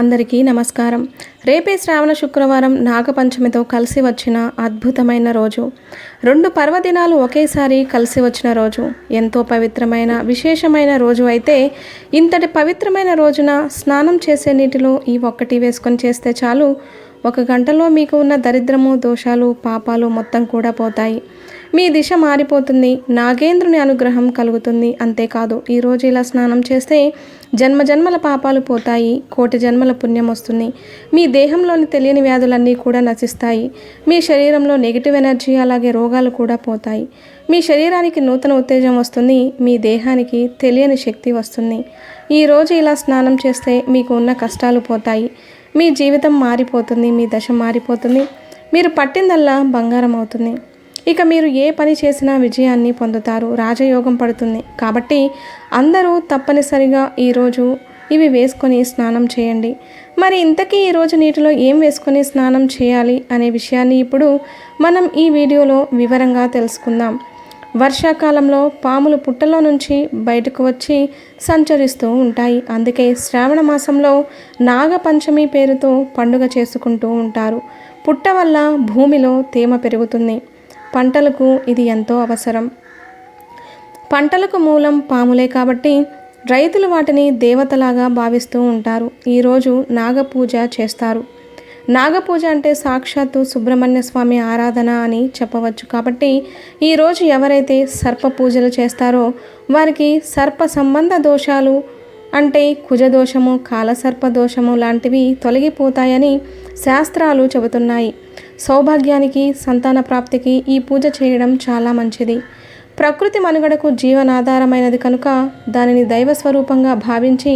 అందరికీ నమస్కారం. రేపే శ్రావణ శుక్రవారం నాగపంచమితో కలిసి వచ్చిన అద్భుతమైన రోజు. రెండు పర్వదినాలు ఒకేసారి కలిసి వచ్చిన రోజు. ఎంతో పవిత్రమైన విశేషమైన రోజు అయితే ఇంతటి పవిత్రమైన రోజున స్నానం చేసే నీటిలో ఈ ఒక్కటి వేసుకొని చేస్తే చాలు. ఒక గంటలో మీకు ఉన్న దరిద్రము దోషాలు పాపాలు మొత్తం కూడా పోతాయి. మీ దిశ మారిపోతుంది. నాగేంద్రుని అనుగ్రహం కలుగుతుంది. అంతేకాదు ఈరోజు ఇలా స్నానం చేస్తే జన్మ జన్మల పాపాలు పోతాయి. కోటి జన్మల పుణ్యం వస్తుంది. మీ దేహంలోని తెలియని వ్యాధులన్నీ కూడా నశిస్తాయి. మీ శరీరంలో నెగిటివ్ ఎనర్జీ అలాగే రోగాలు కూడా పోతాయి. మీ శరీరానికి నూతన ఉత్తేజం వస్తుంది. మీ దేహానికి తెలియని శక్తి వస్తుంది. ఈరోజు ఇలా స్నానం చేస్తే మీకు ఉన్న కష్టాలు పోతాయి. మీ జీవితం మారిపోతుంది. మీ దశ మారిపోతుంది. మీరు పట్టిందల్లా బంగారం అవుతుంది. ఇక మీరు ఏ పని చేసినా విజయాన్ని పొందుతారు. రాజయోగం పడుతుంది. కాబట్టి అందరూ తప్పనిసరిగా ఈరోజు ఇవి వేసుకొని స్నానం చేయండి. మరి ఇంతకీ ఈరోజు నీటిలో ఏం వేసుకొని స్నానం చేయాలి అనే విషయాన్ని ఇప్పుడు మనం ఈ వీడియోలో వివరంగా తెలుసుకుందాం. వర్షాకాలంలో పాములు పుట్టలో నుంచి బయటకు వచ్చి సంచరిస్తూ ఉంటాయి. అందుకే శ్రావణ మాసంలో నాగపంచమి పేరుతో పండుగ చేసుకుంటూ ఉంటారు. పుట్ట వల్ల భూమిలో తేమ పెరుగుతుంది. పంటలకు ఇది ఎంతో అవసరం. పంటలకు మూలం పాములే కాబట్టి రైతులు వాటిని దేవతలాగా భావిస్తూ ఉంటారు. ఈరోజు నాగపూజ చేస్తారు. నాగపూజ అంటే సాక్షాత్తు సుబ్రహ్మణ్య స్వామి ఆరాధన అని చెప్పవచ్చు. కాబట్టి ఈరోజు ఎవరైతే సర్ప పూజలు చేస్తారో వారికి సర్ప సంబంధ దోషాలు అంటే కుజదోషము కాలసర్ప దోషము లాంటివి తొలగిపోతాయని శాస్త్రాలు చెబుతున్నాయి. సౌభాగ్యానికి సంతాన ప్రాప్తికి ఈ పూజ చేయడం చాలా మంచిది. ప్రకృతి మనుగడకు జీవనాధారమైనది కనుక దానిని దైవ స్వరూపంగా భావించి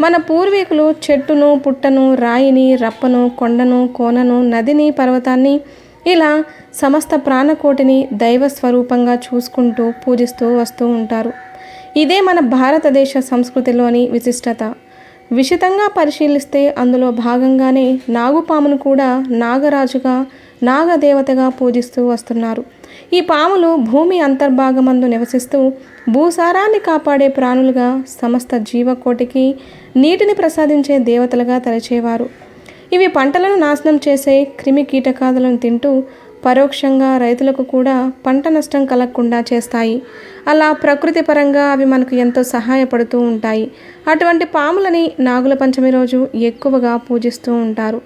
మన పూర్వీకులు చెట్టును పుట్టను రాయిని రప్పను కొండను కోనను నదిని పర్వతాన్ని ఇలా సమస్త ప్రాణకోటిని దైవ స్వరూపంగా చూసుకుంటూ పూజిస్తూ వస్తూ ఉంటారు. ఇదే మన భారతదేశ సంస్కృతిలోని విశిష్టత. విషితంగా పరిశీలిస్తే అందులో భాగంగానే నాగుపామును కూడా నాగరాజుగా నాగదేవతగా పూజిస్తూ వస్తున్నారు. ఈ పాములు భూమి అంతర్భాగమందు నివసిస్తూ భూసారాన్ని కాపాడే ప్రాణులుగా సమస్త జీవకోటికి నీటిని ప్రసాదించే దేవతలుగా తలచేవారు. ఇవి పంటలను నాశనం చేసే క్రిమి కీటకాదులను తింటూ పరోక్షంగా రైతులకు కూడా పంట నష్టం కలగకుండా చేస్తాయి. అలా ప్రకృతి పరంగా అవి మనకు ఎంతో సహాయపడుతూ ఉంటాయి. అటువంటి పాములని నాగుల పంచమి రోజు ఎక్కువగా పూజిస్తూ ఉంటారు.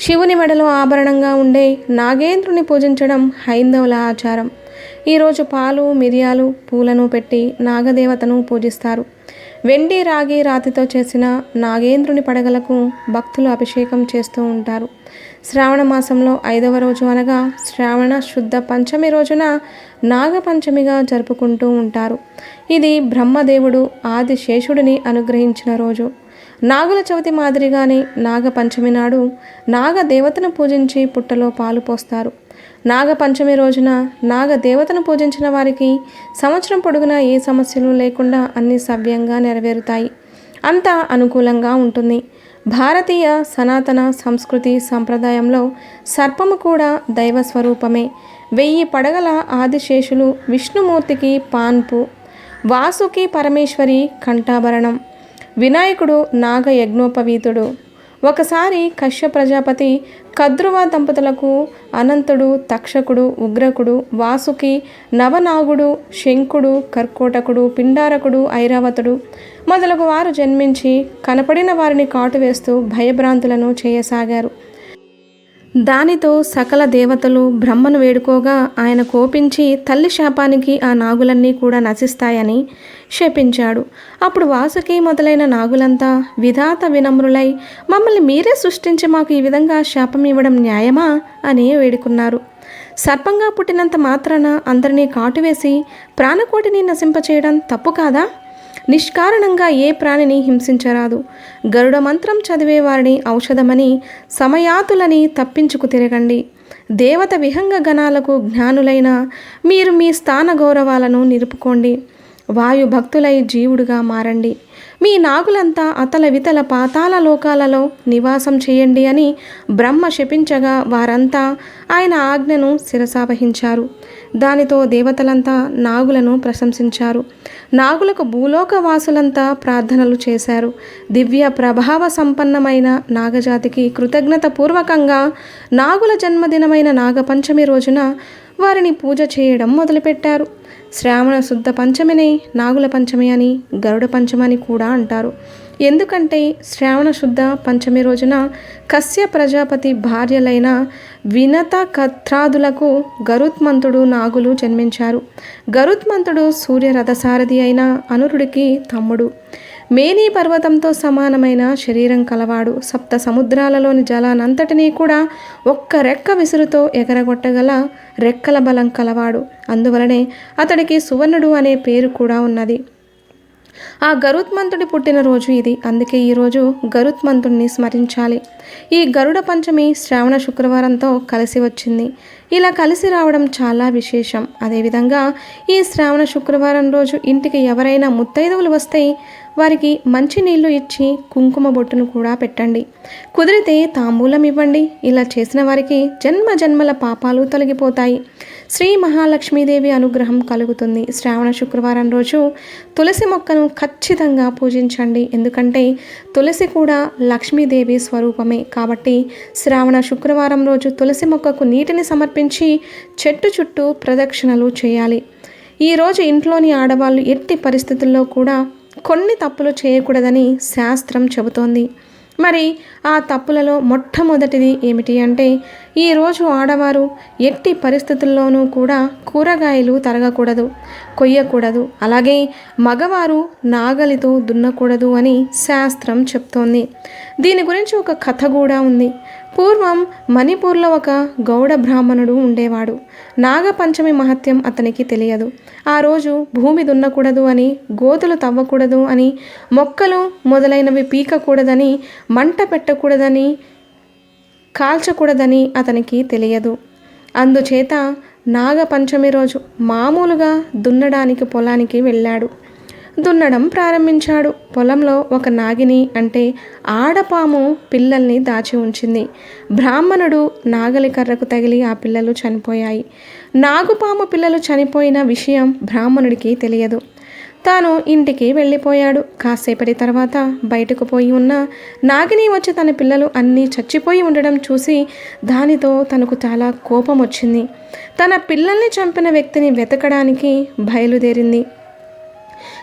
శివుని మెడలో ఆభరణంగా ఉండే నాగేంద్రుని పూజించడం హైందవుల ఆచారం. ఈరోజు పాలు మిరియాలు పూలను పెట్టి నాగదేవతను పూజిస్తారు. వెండి రాగి రాతితో చేసిన నాగేంద్రుని పడగలకు భక్తులు అభిషేకం చేస్తూ ఉంటారు. శ్రావణ మాసంలో ఐదవ రోజు అనగా శ్రావణ శుద్ధ పంచమి రోజున నాగపంచమిగా జరుపుకుంటూ ఉంటారు. ఇది బ్రహ్మదేవుడు ఆది శేషుడిని అనుగ్రహించిన రోజు. నాగుల చవితి మాదిరిగానే నాగపంచమి నాడు నాగదేవతను పూజించి పుట్టలో పాలు పోస్తారు. నాగపంచమి రోజున నాగదేవతను పూజించిన వారికి సంవత్సరం పొడుగునా ఏ సమస్యలు లేకుండా అన్ని సవ్యంగా నెరవేరుతాయి. అంతా అనుకూలంగా ఉంటుంది. భారతీయ సనాతన సంస్కృతి సంప్రదాయంలో సర్పము కూడా దైవ స్వరూపమే వెయ్యి పడగల ఆదిశేషులు విష్ణుమూర్తికి పాన్పు వాసుకి పరమేశ్వరి కంఠాభరణం. వినాయకుడు నాగ యజ్ఞోపవీతుడు ఒకసారి కశ్య ప్రజాపతి కద్రువ దంపతులకు అనంతుడు తక్షకుడు ఉగ్రకుడు వాసుకి నవనాగుడు శంకుడు కర్కోటకుడు పిండారకుడు ఐరావతుడు మొదలగు వారు జన్మించి కనపడిన వారిని కాటు వేస్తూ భయభ్రాంతులను చేయసాగారు. దానితో సకల దేవతలు బ్రహ్మను వేడుకోగా ఆయన కోపించి తల్లి శాపానికి ఆ నాగులన్నీ కూడా నశిస్తాయని శపించాడు. అప్పుడు వాసుకి మొదలైన నాగులంతా విధాత వినమ్రులై మమ్మల్ని మీరే సృష్టించి మాకు ఈ విధంగా శాపం ఇవ్వడం న్యాయమా? అని వేడుకున్నారు. సర్పంగా పుట్టినంత మాత్రాన అందరినీ కాటువేసి ప్రాణకోటిని నశింపచేయడం తప్పు కాదా? నిష్కారణంగా ఏ ప్రాణిని హింసించరాదు. గరుడ మంత్రం చదివే వారిని ఔషధమని సమయాతులని తప్పించుకు తిరగండి. దేవత విహంగ గణాలకు జ్ఞానులైన మీరు మీ స్థాన గౌరవాలను నిలుపుకోండి. వాయు భక్తులై జీవుడుగా మారండి. మీ నాగులంతా అతల వితల పాతాల లోకాలలో నివాసం చేయండి అని బ్రహ్మ శపించగా వారంతా ఆయన ఆజ్ఞను శిరసావహించారు. దానితో దేవతలంతా నాగులను ప్రశంసించారు. నాగులకు భూలోక వాసులంతా ప్రార్థనలు చేశారు. దివ్య ప్రభావ సంపన్నమైన నాగజాతికి కృతజ్ఞత పూర్వకంగా నాగుల జన్మదినమైన నాగపంచమి రోజున వారిని పూజ చేయడం మొదలుపెట్టారు. శ్రావణ శుద్ధ పంచమిని నాగుల పంచమి అని గరుడ పంచమి అని కూడా అంటారు. ఎందుకంటే శ్రావణ శుద్ధ పంచమి రోజున కశ్య ప్రజాపతి భార్యలైన వినత కత్రాదులకు గరుత్మంతుడు నాగులు జన్మించారు. గరుత్మంతుడు సూర్య రథసారథి అయిన అనురుడికి తమ్ముడు. మేనీ పర్వతంతో సమానమైన శరీరం కలవాడు. సప్త సముద్రాలలోని జలానంతటినీ కూడా ఒక్క రెక్క విసురుతో ఎగరగొట్టగల రెక్కల బలం కలవాడు. అందువలనే అతడికి సువర్ణుడు అనే పేరు కూడా ఉన్నది. ఆ గరుత్మంతుడి పుట్టినరోజు ఇది. అందుకే ఈరోజు గరుత్మంతుడిని స్మరించాలి. ఈ గరుడ పంచమి శ్రావణ శుక్రవారంతో కలిసి వచ్చింది. ఇలా కలిసి రావడం చాలా విశేషం. అదేవిధంగా ఈ శ్రావణ శుక్రవారం రోజు ఇంటికి ఎవరైనా ముత్తైదవులు వస్తే వారికి మంచి నీళ్ళు ఇచ్చి కుంకుమ బొట్టును కూడా పెట్టండి. కుదిరితే తాంబూలం ఇవ్వండి. ఇలా చేసిన వారికి జన్మ జన్మల పాపాలు తొలగిపోతాయి. శ్రీ మహాలక్ష్మీదేవి అనుగ్రహం కలుగుతుంది. శ్రావణ శుక్రవారం రోజు తులసి మొక్కను ఖచ్చితంగా పూజించండి. ఎందుకంటే తులసి కూడా లక్ష్మీదేవి స్వరూపమే. కాబట్టి శ్రావణ శుక్రవారం రోజు తులసి మొక్కకు నీటిని సమర్పించి చెట్టు చుట్టూ ప్రదక్షిణలు చేయాలి. ఈరోజు ఇంట్లోని ఆడవాళ్ళు ఎట్టి పరిస్థితుల్లో కూడా కొన్ని తప్పులు చేయకూడదని శాస్త్రం చెబుతోంది. మరి ఆ తప్పులలో మొట్టమొదటిది ఏమిటి అంటే ఈరోజు ఆడవారు ఎట్టి పరిస్థితుల్లోనూ కూడా కూరగాయలు తరగకూడదు కొయ్యకూడదు. అలాగే మగవారు నాగలితో దున్నకూడదు అని శాస్త్రం చెప్తోంది. దీని గురించి ఒక కథ కూడా ఉంది. పూర్వం మణిపూర్లో ఒక గౌడ బ్రాహ్మణుడు ఉండేవాడు. నాగపంచమి మహత్యం అతనికి తెలియదు. ఆ రోజు భూమి దున్నకూడదు అని గోతులు తవ్వకూడదు అని మొక్కలు మొదలైనవి పీకకూడదని మంట పెట్టకూడదని కాల్చకూడదని అతనికి తెలియదు. అందుచేత నాగపంచమి రోజు మామూలుగా దున్నడానికి పొలానికి వెళ్ళాడు. దున్నడం ప్రారంభించాడు. పొలంలో ఒక నాగిని అంటే ఆడపాము పిల్లల్ని దాచి ఉంచింది. బ్రాహ్మణుడు నాగలి కర్రకు తగిలి ఆ పిల్లలు చనిపోయాయి. నాగుపాము పిల్లలు చనిపోయిన విషయం బ్రాహ్మణుడికి తెలియదు. తాను ఇంటికి వెళ్ళిపోయాడు. కాసేపటి తర్వాత బయటకు పోయి ఉన్న నాగిని వచ్చి తన పిల్లలు అన్నీ చచ్చిపోయి ఉండడం చూసి దానితో తనకు చాలా కోపం వచ్చింది. తన పిల్లల్ని చంపిన వ్యక్తిని వెతకడానికి బయలుదేరింది.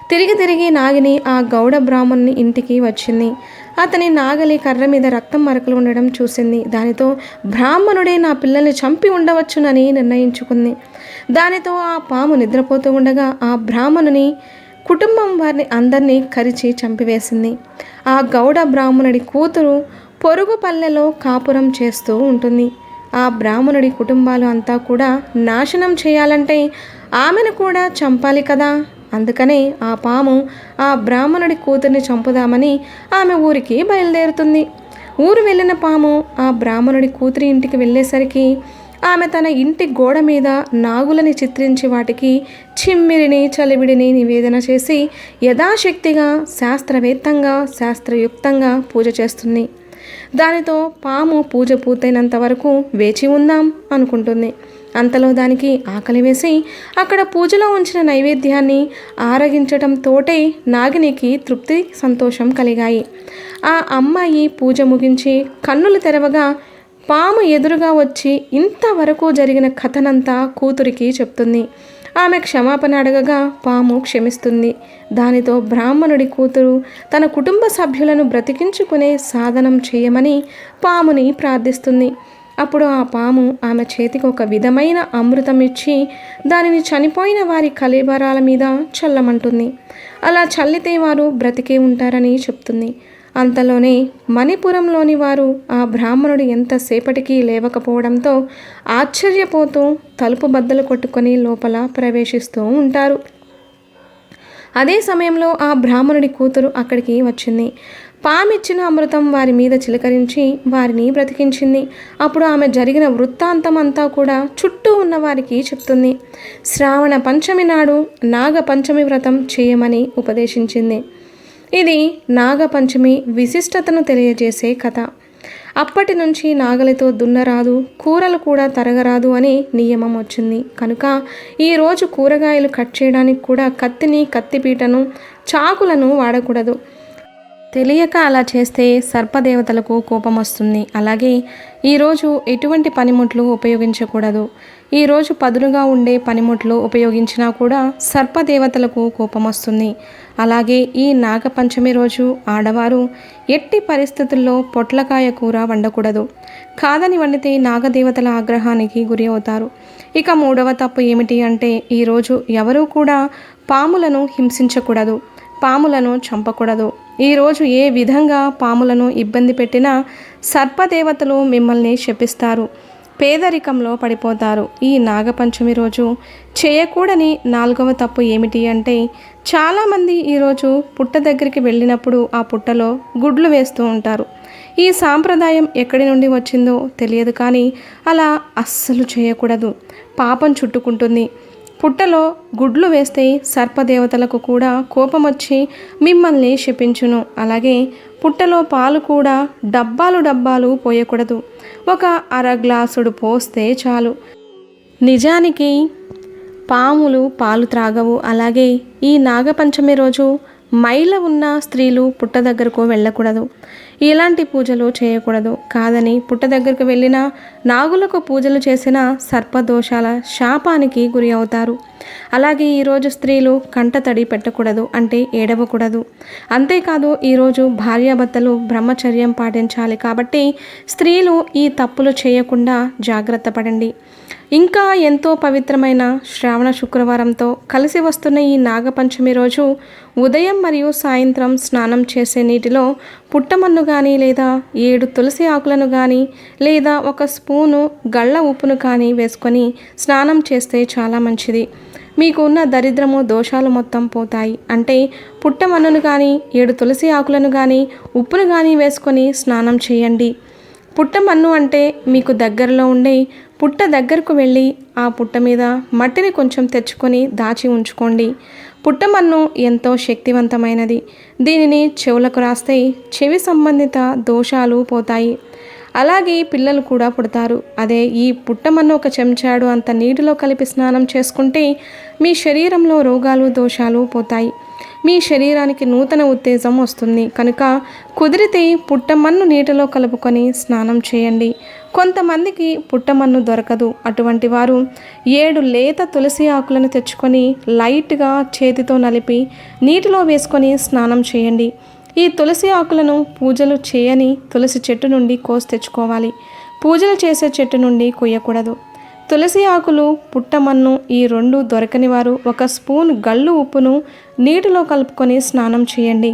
తిరిగి తిరిగి నాగిని ఆ గౌడ బ్రాహ్మణ్ని ఇంటికి వచ్చింది. అతని నాగలి కర్ర మీద రక్తం మరకలు ఉండడం చూసింది. దానితో బ్రాహ్మణుడే నా పిల్లల్ని చంపి ఉండవచ్చునని నిర్ణయించుకుంది. దానితో ఆ పాము నిద్రపోతూ ఉండగా ఆ బ్రాహ్మణుని కుటుంబం వారిని అందరినీ కరిచి చంపివేసింది. ఆ గౌడ బ్రాహ్మణుడి కూతురు పొరుగు పల్లెలో కాపురం చేస్తూ ఉంటుంది. ఆ బ్రాహ్మణుడి కుటుంబాలు అంతా కూడా నాశనం చేయాలంటే ఆమెను కూడా చంపాలి కదా? అందుకనే ఆ పాము ఆ బ్రాహ్మణుడి కూతుర్ని చంపుదామని ఆమె ఊరికి బయలుదేరుతుంది. ఊరు వెళ్ళిన పాము ఆ బ్రాహ్మణుడి కూతురి ఇంటికి వెళ్ళేసరికి ఆమె తన ఇంటి గోడ మీద నాగులని చిత్రించి వాటికి చిమ్మిరిని చలివిడిని నివేదన చేసి యథాశక్తిగా శాస్త్రవేత్తంగా శాస్త్రయుక్తంగా పూజ చేస్తుంది. దానితో పాము పూజ పూర్తయినంత వరకు వేచి ఉందాం అనుకుంటుంది. అంతలో దానికి ఆకలి వేసి అక్కడ పూజలో ఉంచిన నైవేద్యాన్ని ఆరగించటంతోటే నాగినికి తృప్తి సంతోషం కలిగాయి. ఆ అమ్మాయి పూజ ముగించి కన్నులు తెరవగా పాము ఎదురుగా వచ్చి ఇంతవరకు జరిగిన కథనంతా కూతురికి చెప్తుంది. ఆమె క్షమాపణ అడగగా పాము క్షమిస్తుంది. దానితో బ్రాహ్మణుడి కూతురు తన కుటుంబ సభ్యులను బ్రతికించుకునే సాధనం చేయమని పాముని ప్రార్థిస్తుంది. అప్పుడు ఆ పాము ఆమె చేతికి ఒక విధమైన అమృతం ఇచ్చి దానిని చనిపోయిన వారి కలేబరాల మీద చల్లమంటుంది. అలా చల్లితే వారు బ్రతికే ఉంటారని చెప్తుంది. అంతలోనే మణిపురంలోని వారు ఆ బ్రాహ్మణుడు ఎంతసేపటికి లేవకపోవడంతో ఆశ్చర్యపోతూ తలుపు బద్దలు కొట్టుకొని లోపల ప్రవేశిస్తూ ఉంటారు. అదే సమయంలో ఆ బ్రాహ్మణుడి కూతురు అక్కడికి వచ్చింది. పామిచ్చిన అమృతం వారి మీద చిలకరించి వారిని బ్రతికించింది. అప్పుడు ఆమె జరిగిన వృత్తాంతం అంతా కూడా చుట్టూ ఉన్న వారికి చెప్తుంది. శ్రావణ పంచమి నాడు నాగ పంచమి వ్రతం చేయమని ఉపదేశించింది. ఇది నాగపంచమి విశిష్టతను తెలియజేసే కథ. అప్పటి నుంచి నాగలితో దున్నరాదు కూరలు కూడా తరగరాదు అని నియమం వచ్చింది. కనుక ఈరోజు కూరగాయలు కట్ చేయడానికి కూడా కత్తిని కత్తిపీటను చాకులను వాడకూడదు. తెలియక అలా చేస్తే సర్పదేవతలకు కోపం వస్తుంది అలాగే ఈరోజు ఎటువంటి పనిముట్లు ఉపయోగించకూడదు. ఈరోజు పదునుగా ఉండే పనిముట్లు ఉపయోగించినా కూడా సర్పదేవతలకు కోపం వస్తుంది అలాగే ఈ నాగపంచమి రోజు ఆడవారు ఎట్టి పరిస్థితుల్లో పొట్లకాయ కూర వండకూడదు. కాదని వండితే నాగదేవతల ఆగ్రహానికి గురి అవుతారు. ఇక మూడవ తప్పు ఏమిటి అంటే ఈరోజు ఎవరూ కూడా పాములను హింసించకూడదు. పాములను చంపకూడదు. ఈరోజు ఏ విధంగా పాములను ఇబ్బంది పెట్టినా సర్పదేవతలు మిమ్మల్ని శపిస్తారు. పేదరికంలో పడిపోతారు. ఈ నాగపంచమి రోజు చేయకూడని నాలుగవ తప్పు ఏమిటి అంటే చాలామంది ఈరోజు పుట్ట దగ్గరికి వెళ్ళినప్పుడు ఆ పుట్టలో గుడ్లు వేస్తూ ఉంటారు. ఈ సాంప్రదాయం ఎక్కడి నుండి వచ్చిందో తెలియదు కానీ అలా అస్సలు చేయకూడదు. పాపం చుట్టుకుంటుంది. పుట్టలో గుడ్లు వేస్తే సర్పదేవతలకు కూడా కోపం వచ్చి మిమ్మల్ని శపించును. అలాగే పుట్టలో పాలు కూడా డబ్బాలు డబ్బాలు పోయకూడదు. ఒక అర గ్లాసుడు పోస్తే చాలు. నిజానికి పాములు పాలు త్రాగవు. అలాగే ఈ నాగపంచమి రోజు మైల ఉన్న స్త్రీలు పుట్ట దగ్గరకు వెళ్ళకూడదు. ఇలాంటి పూజలు చేయకూడదు. కాదని పుట్ట దగ్గరకు వెళ్ళిన నాగులకు పూజలు చేసిన సర్పదోషాల శాపానికి గురి అవుతారు. అలాగే ఈరోజు స్త్రీలు కంటతడి పెట్టకూడదు అంటే ఏడవకూడదు. అంతేకాదు ఈరోజు భార్యాభర్తలు బ్రహ్మచర్యం పాటించాలి కాబట్టి స్త్రీలు ఈ తప్పులు చేయకుండా జాగ్రత్త పడండి. ఇంకా ఎంతో పవిత్రమైన శ్రావణ శుక్రవారంతో కలిసి వస్తున్న ఈ నాగపంచమి రోజు ఉదయం మరియు సాయంత్రం స్నానం చేసే నీటిలో పుట్టమన్ను కానీ లేదా ఏడు తులసి ఆకులను కానీ లేదా ఒక స్పూను గళ్ళ ఉప్పును కానీ వేసుకొని స్నానం చేస్తే చాలా మంచిది. మీకు ఉన్న దరిద్రము దోషాలు మొత్తం పోతాయి. అంటే పుట్టమన్నును కానీ ఏడు తులసి ఆకులను కానీ ఉప్పును కానీ వేసుకొని స్నానం చేయండి. పుట్టమన్ను అంటే మీకు దగ్గరలో ఉండే పుట్ట దగ్గరకు వెళ్ళి ఆ పుట్ట మీద మట్టిని కొంచెం తెచ్చుకొని దాచి ఉంచుకోండి. పుట్టమన్ను ఎంతో శక్తివంతమైనది. దీనిని చెవులకు రాస్తే చెవి సంబంధిత దోషాలు పోతాయి. అలాగే పిల్లలు కూడా పుడతారు. అదే ఈ పుట్టమన్ను ఒక చెంచాడు అంత నీటిలో కలిపి స్నానం చేసుకుంటే మీ శరీరంలో రోగాలు దోషాలు పోతాయి. మీ శరీరానికి నూతన ఉత్తేజం వస్తుంది. కనుక కుదిరితే పుట్టమన్ను నీటిలో కలుపుకొని స్నానం చేయండి. కొంతమందికి పుట్టమన్ను దొరకదు. అటువంటి వారు ఏడు లేత తులసి ఆకులను తెచ్చుకొని లైట్గా చేతితో నలిపి నీటిలో వేసుకొని స్నానం చేయండి. ఈ తులసి ఆకులను పూజలు చేయని తులసి చెట్టు నుండి కోసి తెచ్చుకోవాలి. పూజలు చేసే చెట్టు నుండి కొయ్యకూడదు. తులసి ఆకులు పుట్టమన్ను ఈ రెండు దొరకని వారు ఒక స్పూన్ గళ్ళు ఉప్పును నీటిలో కలుపుకొని స్నానం చేయండి.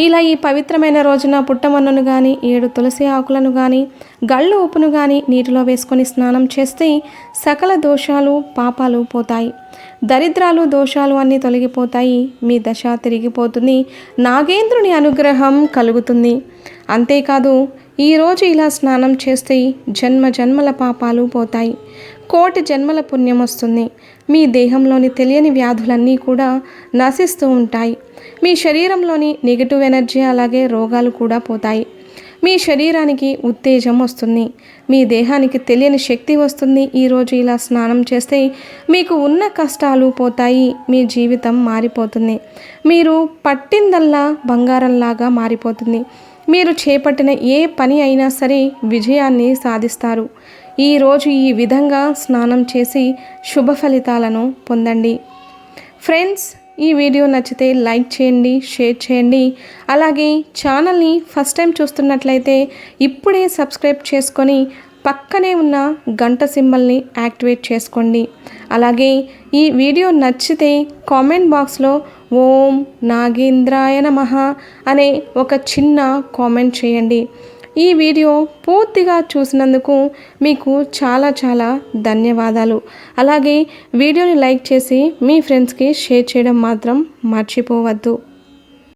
ఇలా ఈ పవిత్రమైన రోజున పుట్టమన్నును కానీ ఏడు తులసి ఆకులను కానీ గళ్ళు ఉప్పును కానీ నీటిలో వేసుకొని స్నానం చేస్తే సకల దోషాలు పాపాలు పోతాయి. దరిద్రాలు దోషాలు అన్నీ తొలగిపోతాయి. మీ దశ తిరిగిపోతుంది. నాగేంద్రుని అనుగ్రహం కలుగుతుంది. అంతేకాదు ఈరోజు ఇలా స్నానం చేస్తే జన్మ జన్మల పాపాలు పోతాయి. కోటి జన్మల పుణ్యం వస్తుంది. మీ దేహంలోని తెలియని వ్యాధులన్నీ కూడా నశిస్తూ ఉంటాయి. మీ శరీరంలోని నెగిటివ్ ఎనర్జీ అలాగే రోగాలు కూడా పోతాయి. మీ శరీరానికి ఉత్తేజం వస్తుంది. మీ దేహానికి తెలియని శక్తి వస్తుంది. ఈరోజు ఇలా స్నానం చేస్తే మీకు ఉన్న కష్టాలు పోతాయి. మీ జీవితం మారిపోతుంది. మీరు పట్టిందల్లా బంగారంలాగా మారిపోతుంది. మీరు చేపట్టిన ఏ పని అయినా సరే విజయాన్ని సాధిస్తారు. ఈరోజు ఈ విధంగా స్నానం చేసి శుభ ఫలితాలను పొందండి. ఫ్రెండ్స్ ఈ వీడియో నచ్చితే లైక్ చేయండి షేర్ చేయండి. అలాగే ఛానల్ని ఫస్ట్ టైం చూస్తున్నట్లయితే ఇప్పుడే సబ్స్క్రైబ్ చేసుకొని పక్కనే ఉన్న గంట సింబల్ని యాక్టివేట్ చేసుకోండి. అలాగే ఈ వీడియో నచ్చితే కామెంట్ బాక్స్లో ఓం నాగేంద్రాయ నమః అనే ఒక చిన్న కామెంట్ చేయండి. ఈ వీడియో పూర్తిగా చూసినందుకు మీకు చాలా చాలా ధన్యవాదాలు. అలాగే వీడియోని లైక్ చేసి మీ ఫ్రెండ్స్కి షేర్ చేయడం మాత్రం మర్చిపోవద్దు.